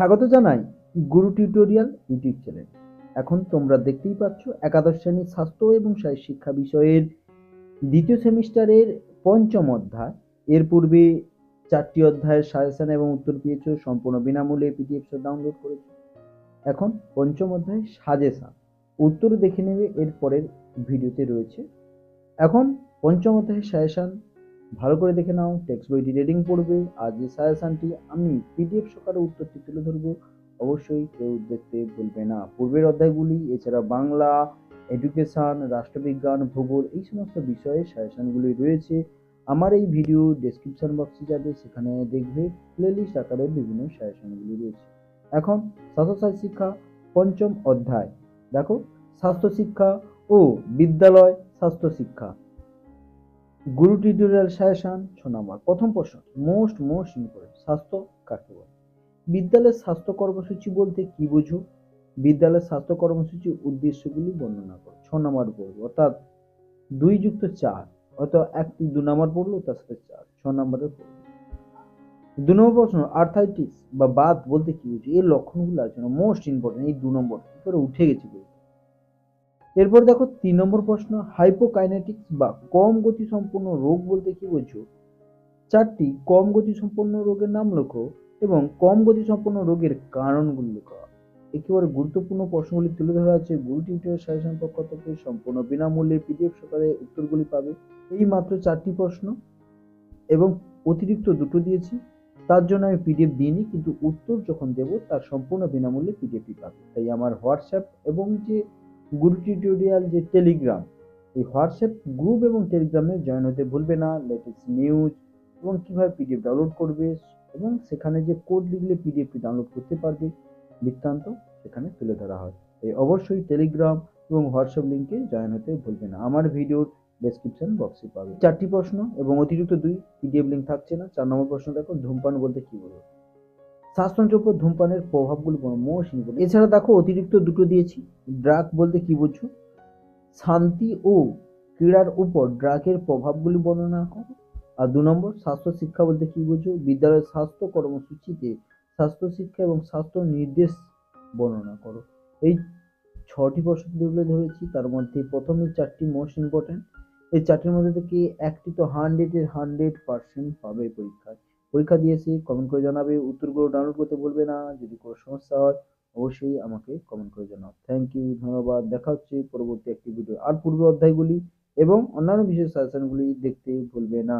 স্বাগত জানাই গুরু tutorial YouTube channel. এখন তোমরা দেখতেই পাচ্ছ একাদশ শ্রেণির স্বাস্থ্য এবং শিক্ষা বিষয়ের দ্বিতীয় সেমিস্টারের পঞ্চম অধ্যায়। এর পূর্বে চারটি অধ্যায়ের সাজেশন এবং উত্তর পেয়েছ, সম্পূর্ণ বিনামূল্যে পিডিএফ ডাউনলোড করেছ। এখন পঞ্চম অধ্যায় সাজেশন। উত্তর দেখে নেবে এর পরের ভিডিওতে রয়েছে। এখন পঞ্চম অধ্যায়ের সাজেশন ভালো করে দেখে নাও টেক্সট বইটি রিডিং পড়বে। আর যে সাজেশনটি আমি পিডিএফ সকালে উত্তরটি তুলে ধরবো, অবশ্যই কেউ দেখতে ভুলবে না। পূর্বের অধ্যায়গুলি, এছাড়া বাংলা এডুকেশন রাষ্ট্রবিজ্ঞান, ভূগোল, এই সমস্ত বিষয়ে সাজেশনগুলি রয়েছে। আমার এই ভিডিও ডেসক্রিপশন বক্সে যাবে, সেখানে দেখবে প্লেলিস্ট আকারে বিভিন্ন সাজেশনগুলি রয়েছে। এখন স্বাস্থ্য শিক্ষা, পঞ্চম অধ্যায়। দেখো স্বাস্থ্য শিক্ষা ও বিদ্যালয় স্বাস্থ্য শিক্ষা গুরু টিউটোরিয়াল সাজেশন ছ নম্বর প্রথম প্রশ্ন মোস্ট মোস্ট ইম্পর্টেন্ট স্বাস্থ্য কাকে বলে? বিদ্যালয়ের স্বাস্থ্য কর্মসূচি বলতে কি বোঝো? বিদ্যালয়ের স্বাস্থ্য কর্মসূচির উদ্দেশ্যগুলি বর্ণনা করো। ছ নম্বর পড়ব অর্থাৎ দুই যুক্ত চার, অর্থাৎ একটি দু নম্বর পড়ল, তার সাথে চার। ছ নম্বরে পড়ব দু নম্বর প্রশ্ন আর্থাইটিস বা বাত বলতে কি বুঝি? এর লক্ষণগুলো আছে মোস্ট ইম্পর্টেন্ট এই দু নম্বর করে উঠে গেছে এরপর দেখো তিন নম্বর প্রশ্ন হাইপোকাইনেটিক্স বা কম গতি সম্পন্ন রোগ বলতে কি বোঝো? চারটি, কম গতি সম্পন্ন রোগের নাম লেখো এবং কম গতি সম্পন্ন রোগের কারণগুলি লেখো। একেবারে গুরুত্বপূর্ণ প্রশ্নগুলি তুলে ধরা আছে, গুরু টিউটোরিয়াল সাজেশন পক্ষ থেকে সম্পূর্ণ বিনামূল্যে পিডিএফ সকালে উত্তরগুলি পাবে। এই মাত্র চারটি প্রশ্ন এবং অতিরিক্ত দুটো দিয়েছি। তার জন্য আমি পিডিএফ দিইনি, কিন্তু উত্তর যখন দেব তার সম্পূর্ণ বিনামূল্যে পিডিএফটি পাবে। তাই আমার হোয়াটসঅ্যাপ এবং যে গুরু টিউটোরিয়াল যে টেলিগ্রাম এই হোয়াটসঅ্যাপ গ্রুপ এবং টেলিগ্রামে জয়েন হতে ভুলবে না। লেটেস্ট নিউজ এবং কীভাবে পিডিএফ ডাউনলোড করবে এবং সেখানে যে কোড লিখলে পিডিএফটি ডাউনলোড করতে পারবে, বৃত্তান্ত সেখানে তুলে ধরা হয়। এই অবশ্যই টেলিগ্রাম এবং হোয়াটসঅ্যাপ লিঙ্কে জয়েন হতে ভুলবে না। আমার ভিডিওর ডেসক্রিপশন বক্সে পাবে। চারটি প্রশ্ন এবং অতিরিক্ত দুই পিডিএফ লিঙ্ক থাকছে না। চার নম্বর প্রশ্ন দেখো, ধূমপান বলতে কী বলব শ্বাসতন্ত্রের উপর ধূমপানের প্রভাবগুলি মোস্ট ইম্পর্টেন্ট এছাড়া দেখো, অতিরিক্ত দুটো দিয়েছি। ড্রাগ বলতে কি বুঝছ? শান্তি ও ক্রীড়ার উপর ড্রাগের প্রভাবগুলি বর্ণনা করো। আর দু নম্বর স্বাস্থ্য শিক্ষা বলতে কি বুঝো বিদ্যালয়ের স্বাস্থ্য কর্মসূচিতে স্বাস্থ্য শিক্ষা এবং স্বাস্থ্য নির্দেশ বর্ণনা করো। এই ছটি প্রশ্ন ধরেছি, তার মধ্যে প্রথমে চারটি মোস্ট ইম্পর্টেন্ট এই চারটির মধ্যে থেকে একটি তো হান্ড্রেডের হান্ড্রেড পার্সেন্ট পাবে পরীক্ষায়। পরীক্ষা দিয়েছি কমেন্ট করে জানাবে, উত্তরগুলো ডাউনলোড করতে বলবে না, যদি কোনো সমস্যা হয়, অবশ্যই আমাকে কমেন্ট করে জানাও। থ্যাংক ইউ ধন্যবাদ, দেখা হচ্ছে পরবর্তী একটি ভিডিও আর পূর্ব অধ্যায়গুলি এবং অন্যান্য বিশেষ সাজেশনগুলি দেখতে ভুলবে না।